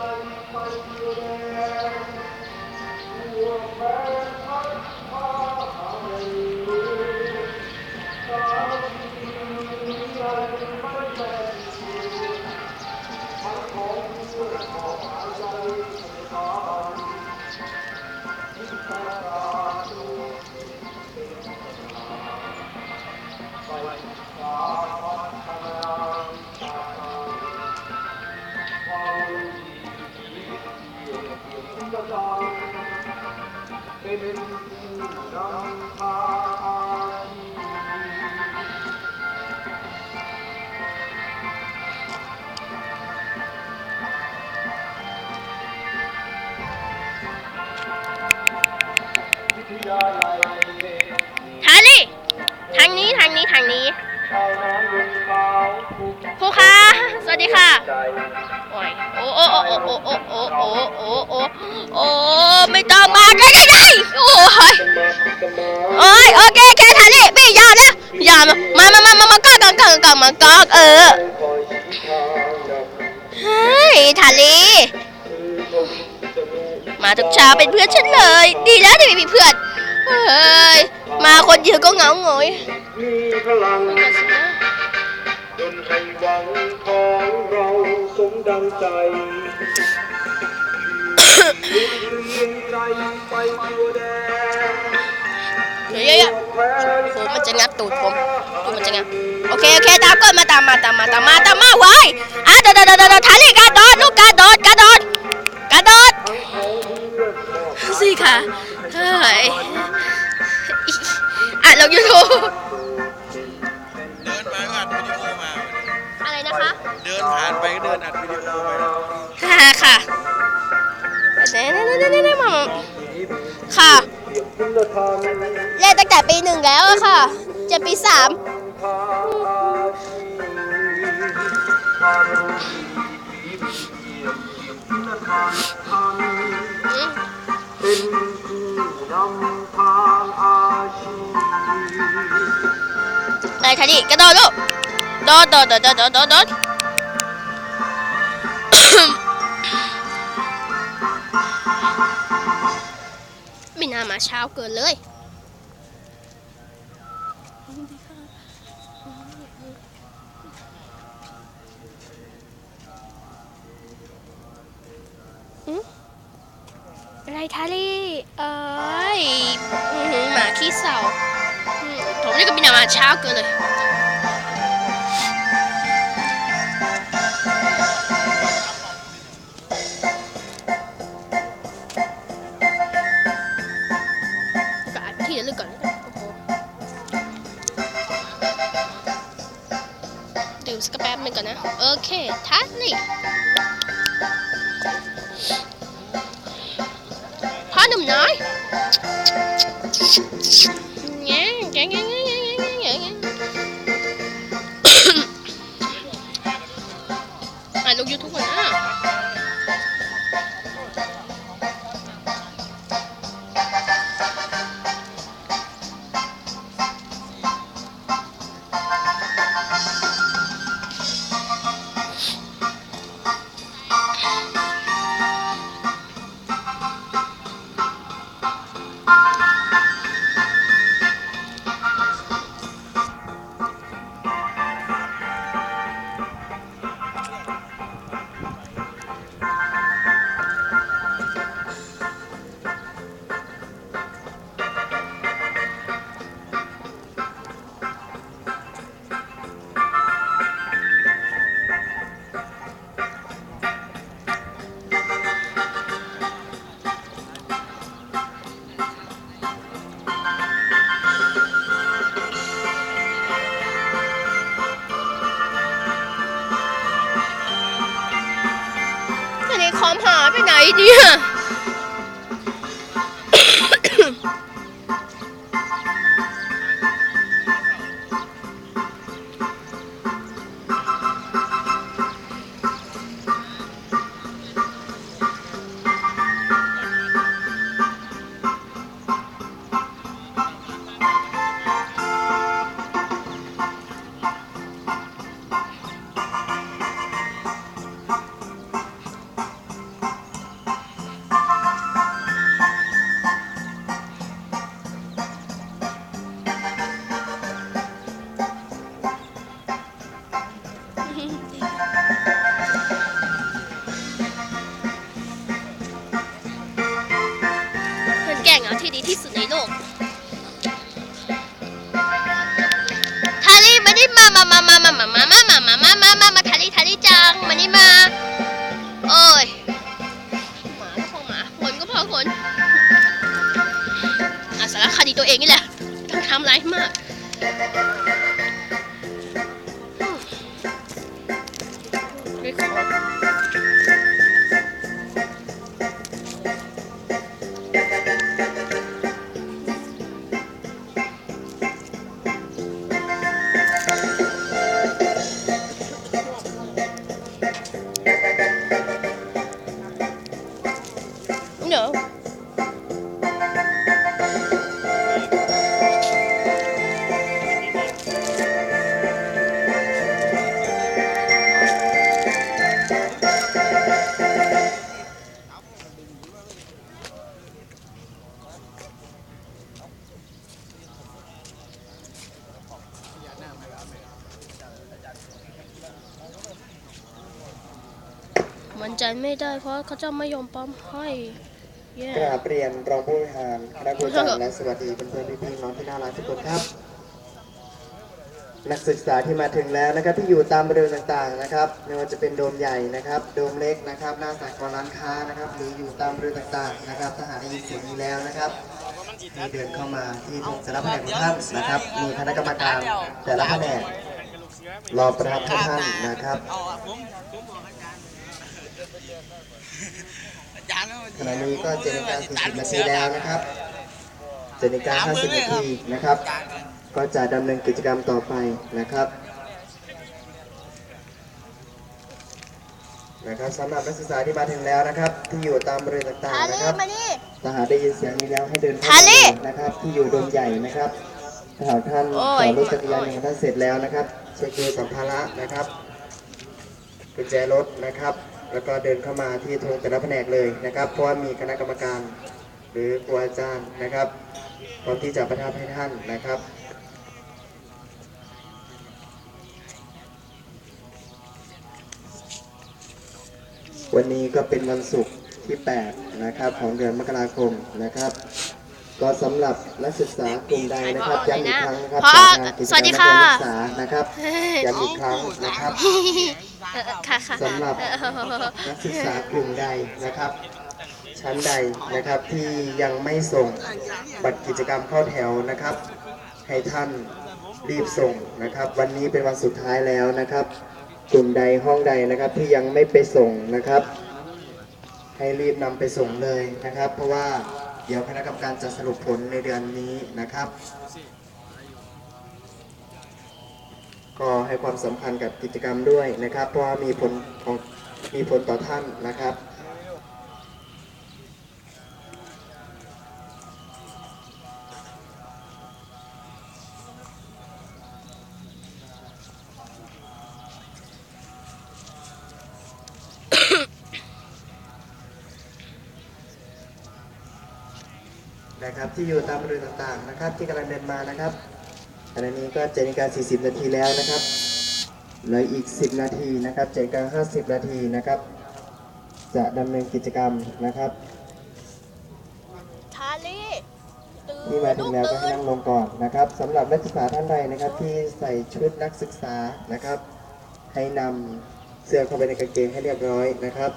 الله عليه وسلم ทางนี้ทางนี้ทางนี้ ครูคะ สวัสดีค่ะ โอ้ย โอ้โอ้โอ้โอ้โอ้โอ้โอ้โอ้โอ้โอ้ไม่ต้องมาได้ได้ได้โอ้ยโอ้ยโอเคโอเคทางนี้พี่ย่านะย่ามมามามามามากอนก้อนก้อกมากอนเออเฮ้ยทาลีมาทุกเช้าเป็นเพื่อนฉันเลย ดีแล้วที่ไม่มีเพื่อน เฮ้ย มาคนเดียวก็เหงาหงอยมีพลังจนให้หวังของเราสมดังใจเรียงใจไปทั่วแดนเดี๋ยอะโหมันจะงับตูดผมดูมันจะงับ โอเค โอเค ตามก่อนมาตามมา ตามมา ตามมา ตามมาไว้ เน่เน่เน่เน่เน่มามาค่ะคุณธรรมเล่นตั้งแต่ปีหนึ่งแล้วค่ะ จะปีสามพาชีความรู้ที่มีเกียรติคุณธรรมธรรมอืมเป็นผู้นำทางอาชีพไปทาลีกระโดดลูกโดดโดดโดดโดดโดดามาเช้าเกินเลยอะไรทาลี่ เอ้ยอื้อหือหมาขี้เศร้าอืมผมนี่ก็ไม่น่ามาเช้าเกินเลย มสักแป๊บนึงก่อนนะ โอเคทัสนี่พ่อหนุ่มน้อยแง่แง่แง่แง่แง่แง่แง่อ่ะลงยูทูบก่อนนะ 女个 ไปไหนเพื่อนแกล้งเหงาที่ดีที่สุดในโลกทารี่มานี่มามามามามามามามามามามามามามาทารี่ทารี่จังมานี่มาโอ้ยหมาก็พอหมาคนก็พอคนอาสารคดีตัวเองนี่แหละไม่ต้องทำไรมาก มันใจไม่ได้เพราะเขาจะไม่ยอมปั๊มให้กราบเรียนรองผู้บริหารคณะผู้จัดและสวัสดีเพื่อนๆพี่ๆน้องที่น่ารักทุกคนครับ นักศึกษาที่มาถึงแล้วนะครับที่อยู่ตามบริเวณต่างๆนะครับ ไม่ว่าจะเป็นโดมใหญ่นะครับ โดมเล็กนะครับ หน้าสากลร้านค้านะครับหรืออยู่ตามบริเวณต่างๆนะครับถ้าหากได้ยินเสียงนี้แล้วนะครับให้เดินเข้ามาที่ตรงสารแผนกของท่านนะครับ มีคณะกรรมการแต่ละแผนกรอประทับให้ท่านนะครับ ขณะนี้ก็เจ็ดนาฬิกาสี่สิบนาทีแล้วนะครับเจ็ดนาฬิกาห้าสิบนาทีนะครับ ก็จะดำเนินกิจกรรมต่อไปนะครับนะครับสำหรับนักศึกษาที่มาถึงแล้วนะครับ ที่อยู่ตามบริเวณต่างทาๆนะรี่ครับมานี่ถ้าหากได้ยินเสียงนี้แล้วให้เดินเข้าทามาลี่เลยนะครับ ที่อยู่โดมใหญ่นะครับถ้าหากท่านโอ้ต่ยอรถจักรยานยนต์ของท่านเสร็จแล้วนะครับเช็คดูสัมภาระนะครับกุญแจรถนะครับ แล้วก็เดินเข้ามาที่ธงแต่ละแผนกเลยนะครับ เพราะว่ามีคณะกรรมการหรือครูอาจารย์นะครับพร้อมที่จะประทับให้ท่านนะครับวันนี้ก็เป็นวันศุกร์ที่ 8 นะครับ ของเดือนมกราคมนะครับ ก็สำหรับนักศึกษากลุ่มใดนะครับย้ำอีกครั้งนะครับพอจากทางกิจสกรวัรสมดีนักค่ะเรียนนักศึกษานะครับย้ำอีกครั้งนะครับเออค่ะค่ะสำหรับนักศึกษากลุ่มใดนะครับ ชั้นใดนะครับที่ยังไม่ส่งบัตรกิจกรรมเข้าแถวนะครับ ให้ท่านรีบส่งนะครับ วันนี้เป็นวันสุดท้ายแล้วนะครับ กลุ่มใดห้องใดนะครับที่ยังไม่ไปส่งนะครับ ให้รีบนำไปส่งเลยนะครับ เพราะว่าเดี๋ยวคณะกรรมการจะสรุปผลในเดือนนี้นะครับ ก็ให้ความสำคัญกับกิจกรรมด้วยนะครับ เพราะว่ามีผลของมีผลต่อท่านนะครับ นะครับ ที่อยู่ตามบริเวณต่างๆนะครับ ที่กำลังเดินมานะครับขณะนี้ก็เจ็ดนาฬิกา40นาทีแล้วนะครับเหลืออีก10นาทีนะครับเจ็ดนาฬิกา50นาทีนะครับ จะดำเนินกิจกรรมนะครับทารี่ตื่นที่มาถึงแล้วก็ให้นั่งลงก่อนนะครับสำหรับนักศึกษาท่านใดนะครับ ที่ใส่ชุดนักศึกษานะครับ ให้นำเสื้อเข้าไปในกางเกงให้เรียบร้อยนะครับ